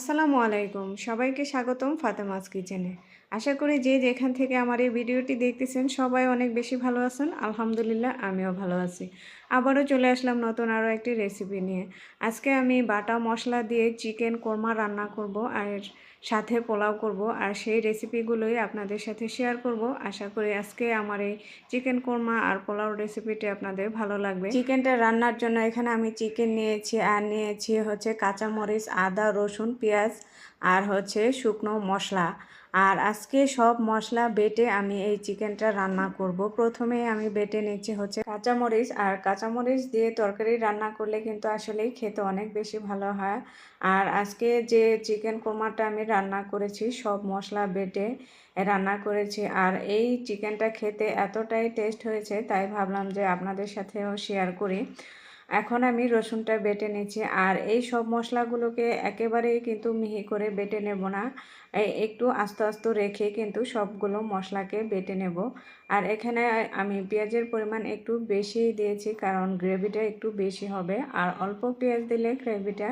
আসসালামু আলাইকুম। সবাইকে স্বাগতম ফাতেমাস কিচেনে। আশা করি যে যেখান থেকে আমার এই ভিডিওটি দেখতেছেন সবাই অনেক বেশি ভালো আছেন। আলহামদুলিল্লাহ, আমিও ভালো আছি। আবারও চলে আসলাম নতুন আরও একটি রেসিপি নিয়ে। আজকে আমি বাটা মশলা দিয়ে চিকেন কোরমা রান্না করব আর সাথে পোলাও করব আর সেই রেসিপিগুলোই আপনাদের সাথে শেয়ার করব। আশা করি আজকে আমার এই চিকেন কোরমা আর পোলাও রেসিপিটি আপনাদের ভালো লাগবে। চিকেনটা রান্নার জন্য এখানে আমি চিকেন নিয়েছি আর নিয়েছি হচ্ছে কাঁচামরিচ, আদা, রসুন, পেঁয়াজ আর হচ্ছে শুকনো মশলা। আর আজকে সব মশলা বেটে আমি এই চিকেনটা রান্না করব। প্রথমে আমি বেটে নিচ্ছি হচ্ছে কাঁচামরিচ, আর কাঁচামরিচ দিয়ে তরকারি রান্না করলে কিন্তু আসলেই খেতে অনেক বেশি ভালো হয়। আর আজকে যে চিকেন কোরমাটা আমি রান্না করেছি, সব মশলা বেটে রান্না করেছি। আর এই চিকেনটা খেতে এতটাই টেস্ট হয়েছে, তাই ভাবলাম যে আপনাদের সাথেও শেয়ার করি। এখন আমি রসুনটা বেটে নিচ্ছি। আর এই সব মশলাগুলোকে একেবারেই কিন্তু মিহি করে বেটে নেব না। একটু আস্তে আস্তে রেখে কিন্তু সবগুলো মশলাকে বেটে নেব। আর এখানে আমি পেঁয়াজের পরিমাণ একটু বেশি দিয়েছি, কারণ গ্রেভিটা একটু বেশি হবে। আর অল্প পেঁয়াজ দিলে গ্রেভিটা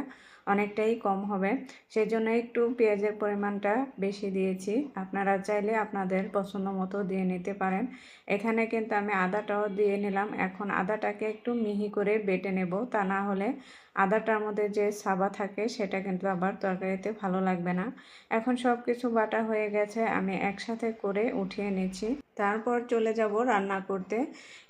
অনেকটাই কম হবে। সেই জন্য একটু পেঁয়াজের পরিমাণটা বেশি দিয়েছি। আপনারা চাইলে আপনাদের পছন্দ মতো দিয়ে নিতে পারেন। এখানে কিন্তু আমি আদাটাও দিয়ে নিলাম। এখন আদাটাকে একটু মিহি করে বেটে নেব। তা না হলে আদাটার মধ্যে যে সাবা থাকে, সেটা কিন্তু আবার তরকারিতে ভালো লাগবে না। এখন সব কিছু বাটা হয়ে গেছে। আমি একসাথে করে উঠিয়ে নিচ্ছি। তারপর চলে যাব রান্না করতে।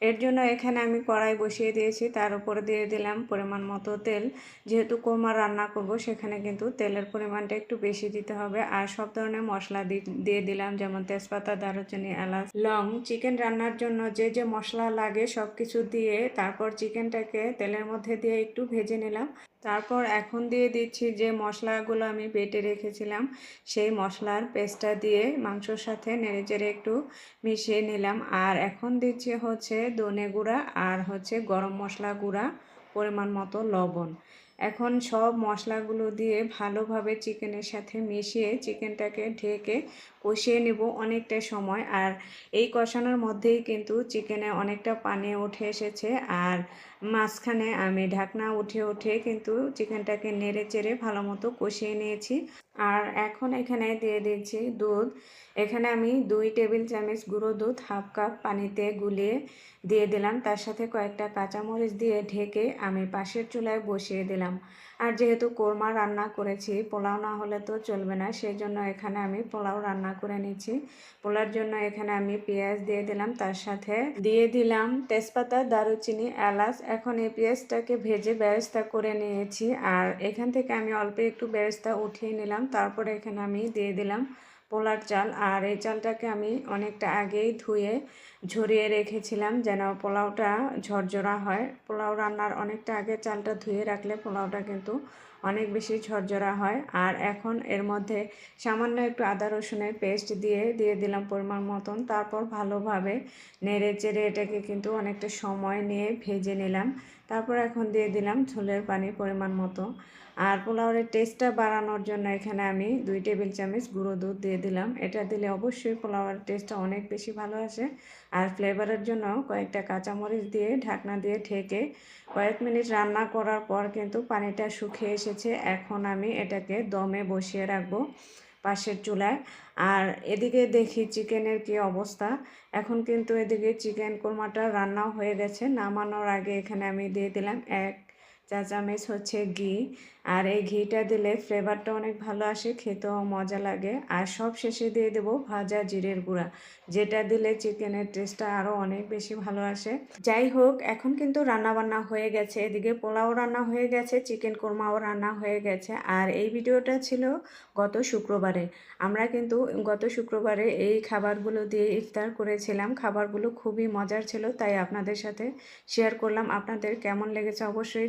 এর জন্য এখানে আমি কড়াই বসিয়ে দিয়েছি। তার উপরে দিয়ে দিলাম পরিমাণ মতো তেল। যেহেতু কোরমা রান্না করব, সেখানে কিন্তু তেলের পরিমাণটা একটু বেশি দিতে হবে। আর সব ধরনের মশলা দিয়ে দিলাম, যেমন তেজপাতা, দারুচিনি, এলাচ, লং। চিকেন রান্নার জন্য যে যে মশলা লাগে সব কিছু দিয়ে তারপর চিকেনটাকে তেলের মধ্যে দিয়ে একটু ভেজে নিলাম। তারপর এখন দিয়ে দিচ্ছি যে মশলাগুলো আমি বেটে রেখেছিলাম, সেই মশলার পেস্টটা দিয়ে মাংসর সাথে নেড়ে চেড়ে একটু মিশিয়ে নিলাম। আর এখন দিচ্ছি হচ্ছে ধনে গুঁড়া আর হচ্ছে গরম মশলা গুঁড়া, পরিমাণ মতো লবণ। এখন সব মশলাগুলো দিয়ে ভালোভাবে চিকেনের সাথে মিশিয়ে চিকেনটাকে ঢেকে কষিয়ে নেব অনেকটা সময়। আর এই কষানোর মধ্যেই কিন্তু চিকেনে অনেকটা পানি উঠে এসেছে আর মাঝখানে আমি ঢাকনা উঠে উঠে কিন্তু চিকেনটাকে নেড়ে চেড়ে ভালো মতো কষিয়ে নিয়েছি। আর এখন এখানে দিয়ে দিচ্ছি দুধ। এখানে আমি দুই টেবিল চামচ গুঁড়ো দুধ, হাফ কাপ পানিতে গুলিয়ে দিয়ে দিলাম। তার সাথে কয়েকটা কাঁচামরিচ দিয়ে ঢেকে আমি পাশের চুলায় বসিয়ে দিলাম। আর যেহেতু কোরমা রান্না করেছি, পোলাও না হলে তো চলবে না সেই জন্য এখানে আমি পোলাও রান্না করে নিচ্ছি। পোলার জন্য এখানে আমি পেঁয়াজ দিয়ে দিলাম, তার সাথে দিয়ে দিলাম তেজপাতা, দারুচিনি, এলাচ। এখন এই পেঁয়াজটাকে ভেজে ব্যবস্থা করে নিয়েছি, আর এখান থেকে আমি অল্প একটু ব্যবস্থা উঠিয়ে নিলাম, তারপরে এখানে আমি দিয়ে দিলাম পোলার চাল। আর এই চালটাকে আমি অনেকটা আগেই ধুয়ে ঝরিয়ে রেখেছিলাম যেন পোলাওটা ঝরঝরা হয়। পোলাও রান্নার অনেকটা আগে চালটা ধুয়ে রাখলে পোলাওটা কিন্তু অনেক বেশি ঝরঝরা হয়। আর এখন এর মধ্যে সামান্য একটু আদা, রসুনের পেস্ট দিয়ে দিয়ে দিলাম পরিমাণ মতন। তারপর ভালোভাবে নেড়ে চেড়ে এটাকে কিন্তু অনেকটা সময় নিয়ে ভেজে নিলাম। তারপর এখন দিয়ে দিলাম ঝোলের পানি পরিমাণ মতো। আর পোলাওয়ের টেস্টটা বাড়ানোর জন্য এখানে আমি দুই টেবিল চামচ গুঁড়ো দুধ দিয়ে দিলাম। এটা দিলে অবশ্যই পোলাওয়ের টেস্টটা অনেক বেশি ভালো আসে। আর ফ্লেভারের জন্য কয়েকটা কাঁচামরিচ দিয়ে ঢাকনা দিয়ে ঢেকে কয়েক মিনিট রান্না করার পর কিন্তু পানিটা শুকিয়ে এসেছে, এখন আমি এটাকে দমে বসিয়ে রাখব পাশের চুলায়। আর এদিকে দেখি চিকেনের কি অবস্থা। এখন কিন্তু এদিকে চিকেন কোরমাটা রান্নাও হয়ে গেছে, নামানোর আগে এখানে আমি দিয়ে দিলাম এক চা চামচ হচ্ছে ঘি, আর এই ঘিটা দিলে ফ্লেভারটা অনেক ভালো আসে, খেতেও মজা লাগে। আর সব শেষে দিয়ে দেবো ভাজা জিরের গুঁড়া, যেটা দিলে চিকেনের টেস্টটা আরও অনেক বেশি ভালো আসে। যাই হোক, এখন কিন্তু রান্না বান্না হয়ে গেছে। এদিকে পোলাও রান্না হয়ে গেছে, চিকেন কোরমাও রান্না হয়ে গেছে। আর এই ভিডিওটা ছিল গত শুক্রবারে। আমরা কিন্তু গত শুক্রবারে এই খাবারগুলো দিয়ে ইফতার করেছিলাম। খাবারগুলো খুবই মজার ছিল, তাই আপনাদের সাথে শেয়ার করলাম। আপনাদের কেমন লেগেছে অবশ্যই